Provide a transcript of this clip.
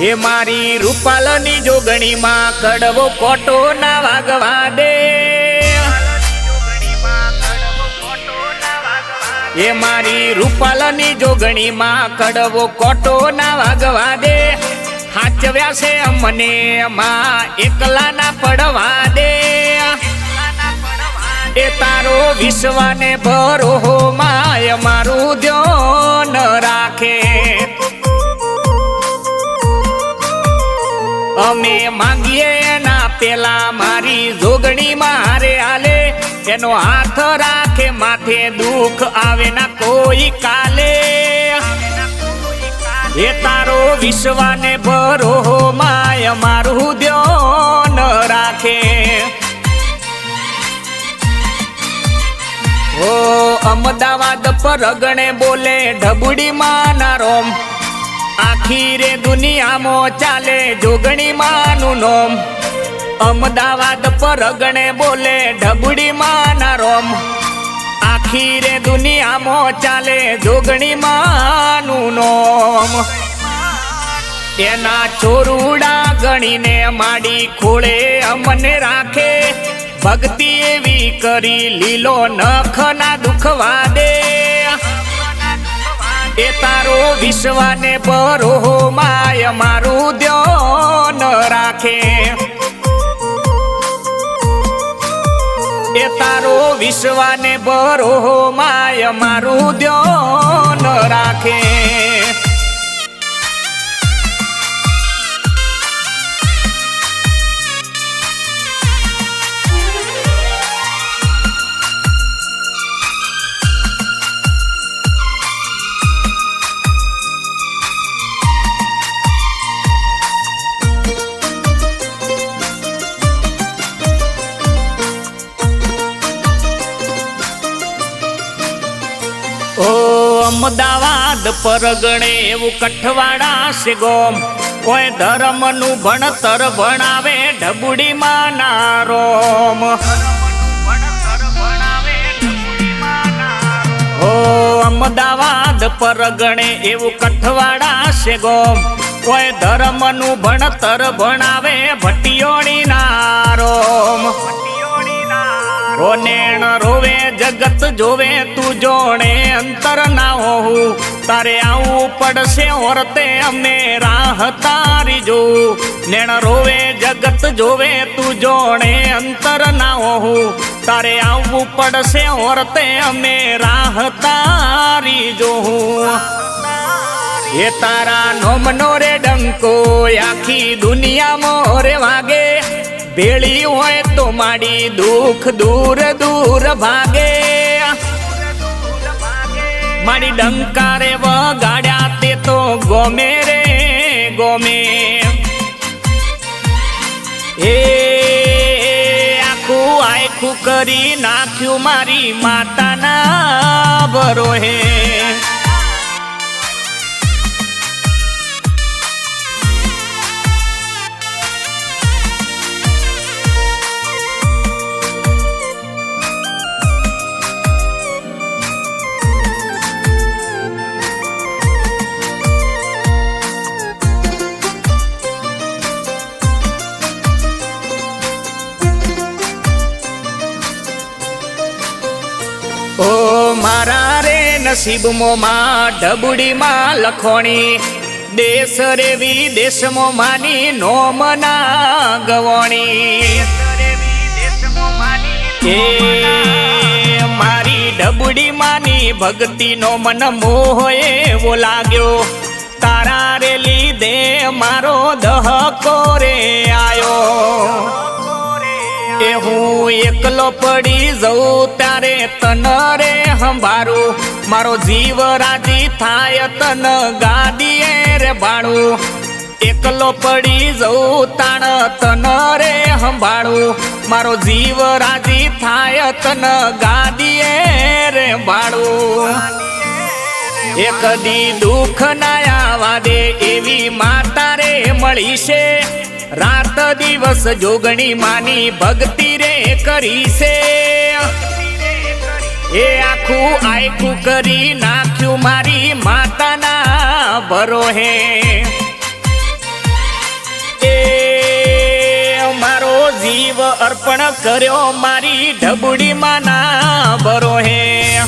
હે મારી રૂપાલની જોગણીમાં કડવો કોટો ના વાગવા દે. એ મારી રૂપાલની જોગણીમાં કડવો કોટો ના વાગવા દે. હાચવ્યા છે અમને માં એકલા ના પડવા દે. એ તારો વિશ્વાને ભરો માય મારું ધ્યાન અમે માંગીએ એના પેલા મારી જોગણી મારે આલે એનો હાથ રાખે, માથે દુઃખ આવે ના કોઈ કાલે. એ તારો વિશ્વાને ભરો માય, મારું ધ્યાન રાખે. ઓ અમદાવાદ પરગણે બોલે ઢબુડી માના રોમ આખી રે દુનિયામાં ચાલે જોગણી માનું નોમ. અમદાવાદ પરગણે બોલે ઢબુડી માના રોમ. આખી રે દુનિયામાં ચાલે જોગણી માનું નોમ. એના ચોરુડા ગણીને માડી ખોળે અમને રાખે. ભક્તિ એવી કરી લીલો નખ ના દુખવા દે. એ તારો વિશ્વાને બરો માય, મારું ધ્યાન રાખે. એ તારો વિશ્વાને બરો માય, મારું ધ્યાન રાખે. પરગણે એવું કઠવાડા છે ગોમ કોઈ ધર્મનું ભણતર ભણાવે ઢબુડી માના રોમ ઓ અમદાવાદ પરગણે એવું કઠવાડા છે ગોમ કોઈ ધર્મનું ભણતર ભણાવે ભટિયોણી જગત જોવે તું જોણે અંતર ના હોવું. તારે આવું પડશે ઓરતે અમને રાહ તારી જો નેણ રોવે જગત જોવે તું જોણે અંતર ના હોવું. તારે આવવું પડશે ઓરતે અમે રાહ તારી જોવું. એ તારા નોમનો રે ડંકો આખી દુનિયામાં રે વાગે. ભેળી હોય તો માડી દુઃખ દૂર દૂર ભાગે. મારી ડંકારે વગાડ્યા તે તો ગોમે રે, ગોમે. એ આખું આખું કરી નાખ્યું મારી માતાના બરોહે નસીબમો માં ઢબુડીમાં લખોણી. દેશ રે વિદેશમો માની નોમના ગવણી મારી ઢબુડી માની ભક્તિનો મન મોહ એવો લાગ્યો. તારા રે લીધે મારો દહકો રે આયો. એ હું એકલો પડી જઉં ત્યારે તન રે હંભારું મારો જીવ રાજી થાય તન ગાદીએ રે બાળું એકલો પડી જઉં તાણ તન રે હંભાળું મારો જીવ રાજી થાય તન ગાદીએ રે બાળું એક દી દુઃખ ના આવા દે એવી માતા રે મળી છે. રાત દિવસ જોગણી માની ભક્તિ રે કરી છે એ આખું આખું કરી નાખ્યું મારી માતાના ભરોહે. એ મારો જીવ અર્પણ કર્યો મારી ઢબુડી માના બરો હે